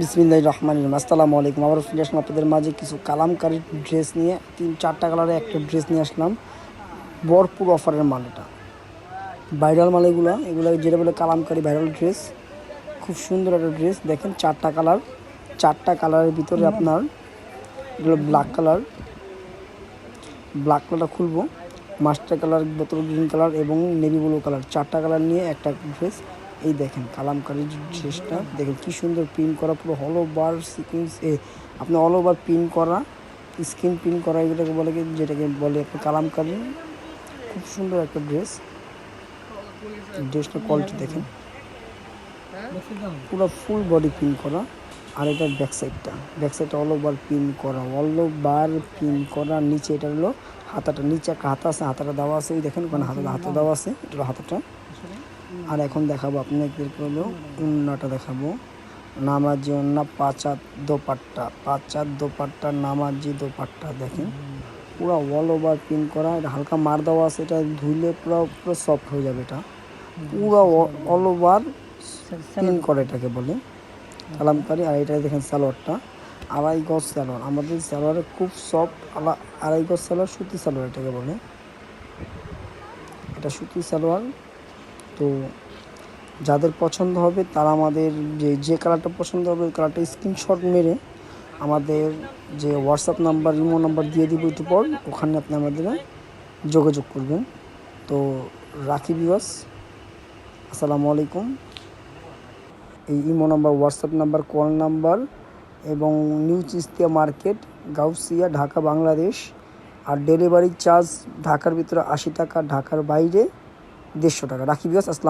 বিসমিল্লাহ রহমান আসসালামু আলাইকুম। আবার ফিরে আসলাম আপনাদের মাঝে কিছু কালামকারী ড্রেস নিয়ে। তিন, চারটা কালারে একটা ড্রেস নিয়ে আসলাম। ভরপুর অফারের মাল এটা। ভাইরাল মাল এগুলো। এগুলো যেটা বলে কালামকারী ভাইরাল ড্রেস। খুব সুন্দর একটা ড্রেস। দেখেন, চারটা কালার। চারটা কালারের ভিতরে আপনার এগুলো ব্ল্যাক কালার। ব্ল্যাক কালারটা খুলবো। মাস্টার কালার, বোতল গ্রিন কালার এবং নেভি ব্লু কালার। চারটা কালার নিয়ে একটা ড্রেস। এই দেখেন কালামকারী ড্রেসটা, দেখেন কি সুন্দর প্রিন্ট করা, পুরো হল ওভার সিকুয়েন্স এ, আপনি অল ওভার প্রিন্ট করা স্ক্রিন প্রিন্ট করা, এগুলোকে বলে যেটাকে বলে আপনি কালামকারী খুব সুন্দর একটা ড্রেস ড্রেসটা কোয়ালিটি দেখেন। পুরো ফুল বডি প্রিন্ট করা, আর এটার ব্যাক সাইডটা ব্যাক সাইডটা অল ওভার প্রিন্ট করা অল ওভার প্রিন্ট করা। নিচে এটা হলো হাতাটা, নিচে একটা হাতা আছে, হাতাটা দেওয়া আছে। ওই দেখেন, ওখানে হাতা হাতা দেওয়া আছে, এটা হাতাটা। আর এখন দেখাবো আপনাদেরকে হলো উন্নাটা দেখাবো। নামাজি উন্না পাঁচাত দোপাট্টা পাঁচাত দোপাট্টা নামাজি দোপাট্টা দেখেন। পুরো অল ওভার প্রিন্ট করা, এটা হালকা মার দেওয়া আছে, এটা ধুইলে পুরো পুরো সফট হয়ে যাবে এটা। পুরো অল ওভার প্রিন্ট করে এটাকে বলে। কালামকারি আর এটা দেখেন সালোয়ারটা। আড়াই গজ সালোয়ার, আমাদের সালোয়ারে খুব সফট আড়াই গজ সালোয়ার, সুতি সালোয়ার এটাকে বলে। এটা সুতি সালোয়ার। তো যাদের পছন্দ হবে তারা আমাদের যে যে কালারটা পছন্দ হবে ওই কালারটা স্ক্রিনশট মেরে আমাদের যে হোয়াটসঅ্যাপ নাম্বার ইমো নাম্বার দিয়ে দিব একটু পর, ওখানে আপনি আমাদের যোগাযোগ করবেন। তো রাখি বিবাস আসসালামু আলাইকুম। এই imo number WhatsApp number call number এবং নিউ চিস্তিয়া মার্কেট গাউসিয়া ঢাকা বাংলাদেশ আর ডেলিভারি চার্জ ঢাকার ভিতরে আশি টাকা, ঢাকার বাইরে দেড়শো টাকা। রাখি বিবাস আসসালাম